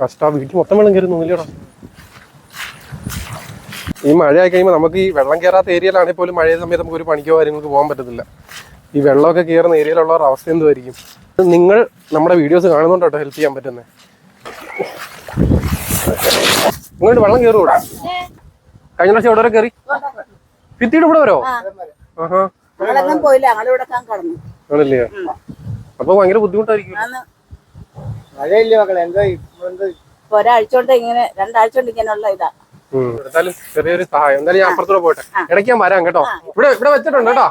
കഷ്ടാ. വീട്ടിൽ മൊത്തം വെള്ളം കയറി തോന്നില്ലടാ ഈ മഴയായി കഴിയുമ്പോൾ നമുക്ക് ഈ വെള്ളം കയറാത്ത ഏരിയയിലാണെങ്കിൽ പോലും മഴയ സമയത്ത് നമുക്ക് ഒരു പണിക്കോ കാര്യങ്ങൾക്ക് പോകാൻ പറ്റത്തില്ല. ഈ വെള്ളമൊക്കെ കയറുന്ന ഏരിയയിലുള്ളവരുടെ അവസ്ഥ എന്തുമായിരിക്കും നിങ്ങൾ നമ്മുടെ വീഡിയോസ് കാണുന്നുണ്ടോ ഹെൽപ്പ് ചെയ്യാൻ പറ്റുന്നത് ഇങ്ങോട്ട് വെള്ളം കയറൂടാ. കഴിഞ്ഞ പ്രാവശ്യം എവിടെ വരെ കയറി? ഭിത്തിയുടെ ഇവിടെ വരോ? ആഹാ. ആണല്ലേ? അപ്പൊ ഭയങ്കര ബുദ്ധിമുട്ടായിരിക്കും. മഴയില്ലേ മക്കളെ? എന്താ ഒരാഴ്ച കൊണ്ട് ഇങ്ങനെ രണ്ടാഴ്ച കൊണ്ട് ഇങ്ങനെയുള്ള ഇതാ. ഉം. ചെറിയൊരു സഹായം. എന്തായാലും ഞാൻ അപ്പുറത്തൂടെ പോട്ടെ. ഇടയ്ക്ക് ഞാൻ വരാം കേട്ടോ. ഇവിടെ ഇവിടെ വെച്ചിട്ടുണ്ട് കേട്ടോ.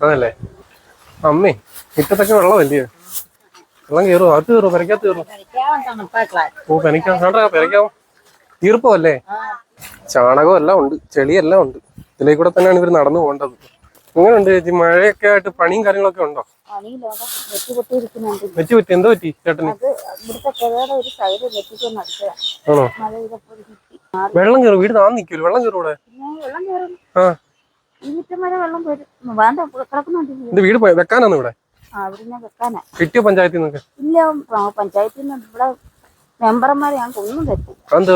അതല്ലേ അമ്മേ മുറ്റത്തൊക്കെ വെള്ളമല്ലേ വെള്ളം കയറുമോ അത് കയറുമോ പെരക്കകത്ത് കയറുമോ ഓ പെനക്കാം കണ്ടാ പെരക്കാവും ഈർപ്പമല്ലേ? ചാണകം എല്ലാം ഉണ്ട്. ചെളിയെല്ലാം ഉണ്ട്. ഇതിലേക്കൂടെ തന്നെയാണ് ഇവർ നടന്നു പോകേണ്ടത്. എങ്ങനെയുണ്ട് ചേച്ചി? മഴയൊക്കെ ആയിട്ട് പണിയും കാര്യങ്ങളൊക്കെ ഉണ്ടോ? വെച്ചു പറ്റി എന്തോ പറ്റി ചേട്ടന്? ആണോ? വെള്ളം കയറും. വീട് താന്ന് നിക്കൂല വെള്ളം കയറും. ഇവിടെ ആ ഇത്. വീട് വെക്കാനാണ് ഇവിടെ? കിട്ടിയോ പഞ്ചായത്തിൽ നിന്നൊക്കെ? ഇല്ല പഞ്ചായത്തിൽ നിന്ന് ഇവിടെ മെമ്പർമാരെ ഞങ്ങൾക്ക് ഒന്നും അതെന്ത്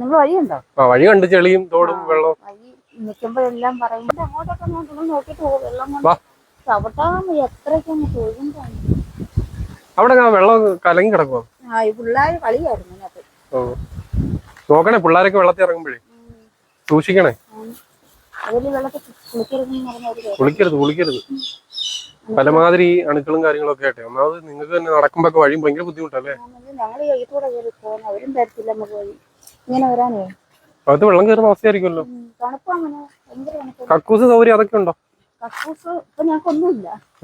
നിങ്ങൾ വഴിയുണ്ടോ? ആ വഴി കണ്ട് ചെളിയും തോടും വെള്ളവും. നിൽക്കുമ്പോഴെല്ലാം പറയും അങ്ങോട്ടൊക്കെ അങ്ങോട്ടൊക്കെ നോക്കണം നോക്കിട്ട് പോകും. വെള്ളം. കൊണ്ട് ചവിട്ടാന്ന് എത്രയ്ക്കൊന്ന് തൊഴുണ്ടാണ് അവിടെ വെള്ളം കലങ്ങി കിടക്കുവോ? ആ ഈ പിള്ളേർ കളിയായിരുന്നു അതിനകത്ത് നോക്കണേ പിള്ളേരൊക്കെ വെള്ളത്തിൽ ഇറങ്ങുമ്പോഴേ. സൂക്ഷിക്കണേ. വെള്ളത്തിൽ കുളിക്കരുത് കുളിക്കരുത്. പലമാതിരി അണുക്കളും കാര്യങ്ങളൊക്കെ ആയിട്ട്. ഒന്നാമത് നിങ്ങൾക്ക് തന്നെ നടക്കുമ്പോ ഒക്കെ വഴിയും ഭയങ്കര ബുദ്ധിമുട്ടല്ലേ? ഞങ്ങൾ അവരും തരത്തില്ല നമുക്ക് വഴി. ഇങ്ങനെ വരാനേ. അകത്ത് വെള്ളം കയറുന്ന അവസ്ഥയായിരിക്കുമല്ലോ. കക്കൂസ് സൗകര്യം അതൊക്കെ ഉണ്ടോ?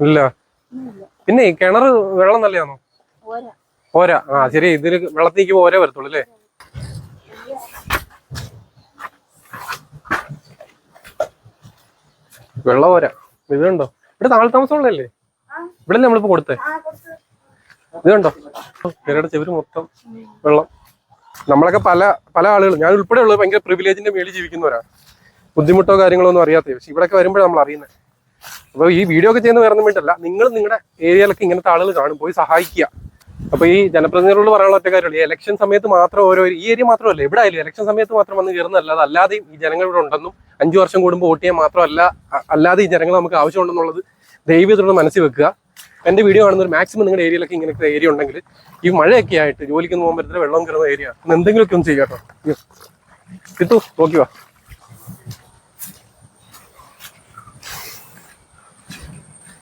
ഇല്ല. പിന്നെ കിണറ് കിണർ വെള്ളം നല്ലതാണോ ഓരാ ആ ശരി. ഇതിൽ വെള്ളത്തേക്ക് ഓരോ വരത്തുള്ളൂ അല്ലേ? വെള്ളം ഓരാ ഇതുണ്ടോ? ഇവിടെ താഴെ ഉള്ളല്ലേ ഇവിടെ നമ്മളിപ്പോ കൊടുത്തേ? ഇതുണ്ടോ? ചെവര് മൊത്തം വെള്ളം. നമ്മളൊക്കെ പല പല ആളുകൾ ഞാൻ ഉൾപ്പെടെ ഉള്ളത് ഭയങ്കര പ്രിവിലേജിന്റെ മേളിൽ ജീവിക്കുന്നവരാ. ബുദ്ധിമുട്ടോ കാര്യങ്ങളോ ഒന്നും അറിയാത്ത പക്ഷെ ഇവിടെയൊക്കെ വരുമ്പോഴാണ് നമ്മൾ അറിയുന്നത്. അപ്പോൾ ഈ വീഡിയോ ഒക്കെ ചെയ്യുന്ന വേറെ വേണ്ടല്ല. നിങ്ങൾ നിങ്ങളുടെ ഏരിയയിലൊക്കെ ഇങ്ങനത്തെ ആളുകൾ കാണും പോയി സഹായിക്കുക. അപ്പൊ ഈ ജനപ്രതിനിധികളോട് പറയാനുള്ള ഒറ്റ കാര്യമുള്ളൂ. ഇലക്ഷൻ സമയത്ത് മാത്രം ഓരോ ഈ ഏരിയ മാത്രമല്ല ഇവിടെ ആയാലും ഇലക്ഷൻ സമയത്ത് മാത്രം വന്ന് കയറുന്നതല്ലാതെ അല്ലാതെയും ഈ ജനങ്ങൾ ഇവിടെ ഉണ്ടെന്നും അഞ്ചു വർഷം കൂടുമ്പോൾ വോട്ട് ചെയ്യാൻ മാത്രമല്ല അല്ലാതെ ഈ ജനങ്ങൾ നമുക്ക് ആവശ്യമുണ്ടെന്നുള്ളത് ദൈവത്തോട് മനസ്സിൽ വെക്കുക. എന്റെ വീഡിയോ കാണുന്നവർ മാക്സിമം നിങ്ങളുടെ ഏരിയയിലൊക്കെ ഇങ്ങനത്തെ ഏരിയ ഉണ്ടെങ്കിൽ ഈ മഴയൊക്കെ ആയിട്ട് ജോലിക്ക് പോകാൻ പറ്റുന്ന വെള്ളം കയറുന്ന ഏരിയ എന്തെങ്കിലുമൊക്കെ ഒന്ന് ചെയ്യാം കേട്ടോ. കിട്ടു നോക്കി വാ.